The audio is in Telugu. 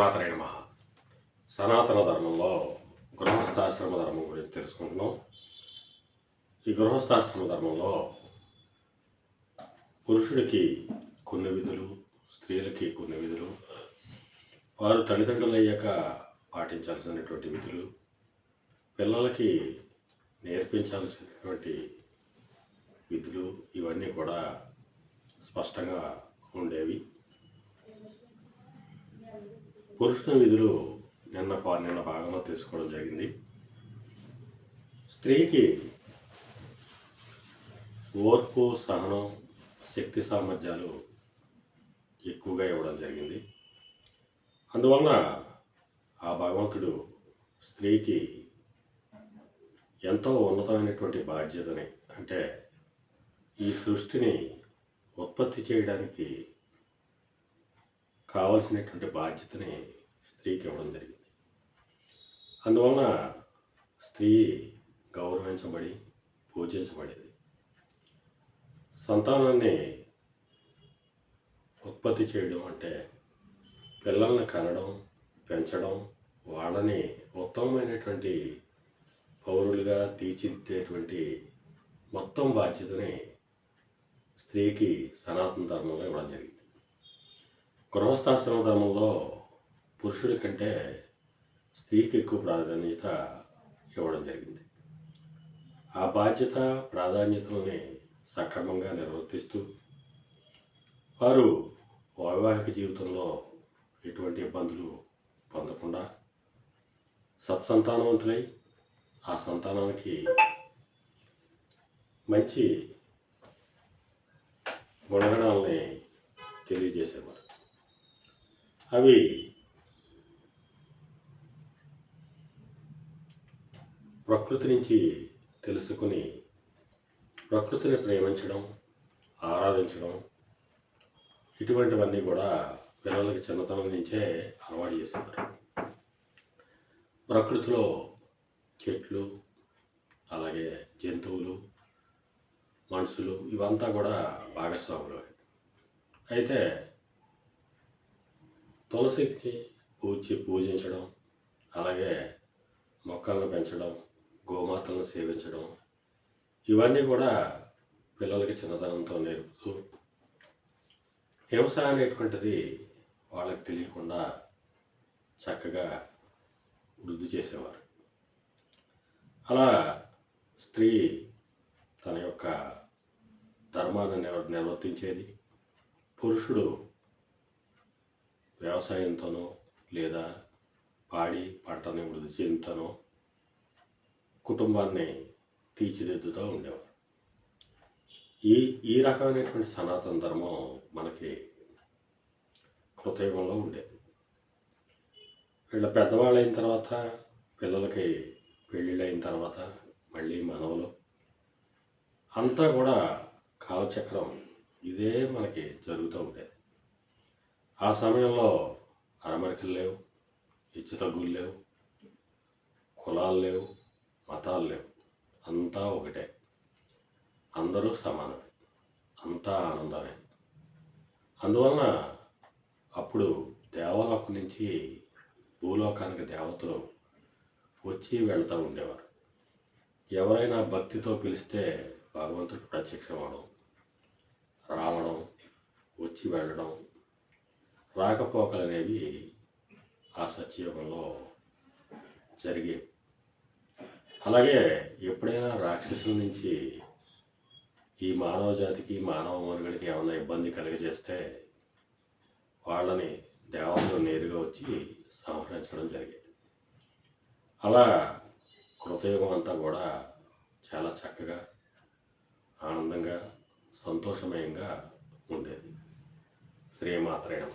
మాత్రమే నమః సనాతన ధర్మంలో గృహస్థాశ్రమ ధర్మం గురించి తెలుసుకుంటున్నాం. ఈ గృహస్థాశ్రమ ధర్మంలో పురుషుడికి కొన్ని విధులు స్త్రీలకి కొన్ని విధులు వారు తల్లిదండ్రులు అయ్యాక పాటించాల్సినటువంటి విధులు పిల్లలకి నేర్పించాల్సినటువంటి విధులు ఇవన్నీ కూడా స్పష్టంగా ఉండేవి. పురుషుల విధులు నిన్న నిన్న భాగంలో తీసుకోవడం జరిగింది. స్త్రీకి ఓర్పు సహనం శక్తి సామర్థ్యాలు ఎక్కువగా ఇవ్వడం జరిగింది. అందువలన ఆ భగవంతుడు స్త్రీకి ఎంతో ఉన్నతమైనటువంటి బాధ్యతని అంటే ఈ సృష్టిని ఉత్పత్తి చేయడానికి కావలసినటువంటి బాధ్యతని స్త్రీకి ఇవ్వడం జరిగింది. అందువలన స్త్రీ గౌరవించబడి పూజించబడేది. సంతానాన్ని ఉత్పత్తి చేయడం అంటే పిల్లల్ని కనడం పెంచడం వాళ్ళని ఉత్తమమైనటువంటి పౌరులుగా తీర్చిదిద్దేటువంటి మొత్తం బాధ్యతని స్త్రీకి సనాతన ధర్మంలో ఇవ్వడం జరిగింది. గృహస్థాశ్రమ ధర్మంలో పురుషుడి కంటే స్త్రీకి ఎక్కువ ప్రాధాన్యత ఇవ్వడం జరిగింది. ఆ బాధ్యత ప్రాధాన్యతలని సక్రమంగా నిర్వర్తిస్తూ వారు వైవాహిక జీవితంలో ఎటువంటి ఇబ్బందులు పొందకుండా సత్సంతానవంతులై ఆ సంతానానికి మంచి గుణగణాలని తెలియజేసేవారు. అవి ప్రకృతి నుంచి తెలుసుకుని ప్రకృతిని ప్రేమించడం ఆరాధించడం ఇటువంటివన్నీ కూడా పిల్లలకి చిన్నతనం నుంచే అలవాటు చేసేవారు. ప్రకృతిలో చెట్లు అలాగే జంతువులు మనుషులు ఇవంతా కూడా భాగస్వాములు. అయితే తులసికి పూజ పూజించడం అలాగే మొక్కలను పెంచడం గోమాతలను సేవించడం ఇవన్నీ కూడా పిల్లలకి చిన్నతనంతో నేర్పుతూ హింస అనేటువంటిది వాళ్ళకి తెలియకుండా చక్కగా వృద్ధి చేసేవారు. అలా స్త్రీ తన యొక్క ధర్మాన్ని నిర్వర్తించేది పురుషుడు వ్యవసాయంతోనో లేదా పాడి పంటని వృద్ధి చెందుతానో కుటుంబాన్ని తీర్చిదిద్దుతూ ఉండేవారు. ఈ ఈ రకమైనటువంటి సనాతన ధర్మం మనకి కృతయుగంలో ఉండేది. వీళ్ళ పెద్దవాళ్ళు అయిన తర్వాత పిల్లలకి పెళ్ళిళ్ళు అయిన తర్వాత మళ్ళీ మనవలు అంతా కూడా కాలచక్రం ఇదే మనకి జరుగుతూ ఉండేది. ఆ సమయంలో అరమరికలు లేవు హెచ్చు తగ్గులు లేవు కులాలు లేవు మతాలు లేవు. అంతా ఒకటే. అందరూ సమానమే. అంతా ఆనందమే. అందువలన అప్పుడు దేవలోకం నుంచి భూలోకానికి దేవతలు వచ్చి వెళ్తూ ఉండేవారు. ఎవరైనా భక్తితో పిలిస్తే భగవంతుడు ప్రత్యక్షమవడం రావడం వచ్చి వెళ్ళడం రాకపోకలు అనేవి ఆ సత్యయుగంలో జరిగేవి. అలాగే ఎప్పుడైనా రాక్షసుల నుంచి ఈ మానవ జాతికి మానవ మనుగడికి ఏమైనా ఇబ్బంది కలిగజేస్తే వాళ్ళని దేవతలు నేరుగా వచ్చి సంహరించడం జరిగేది. అలా కృతయుగం అంతా కూడా చాలా చక్కగా ఆనందంగా సంతోషమయంగా ఉండేది. శ్రీమాత్రేణ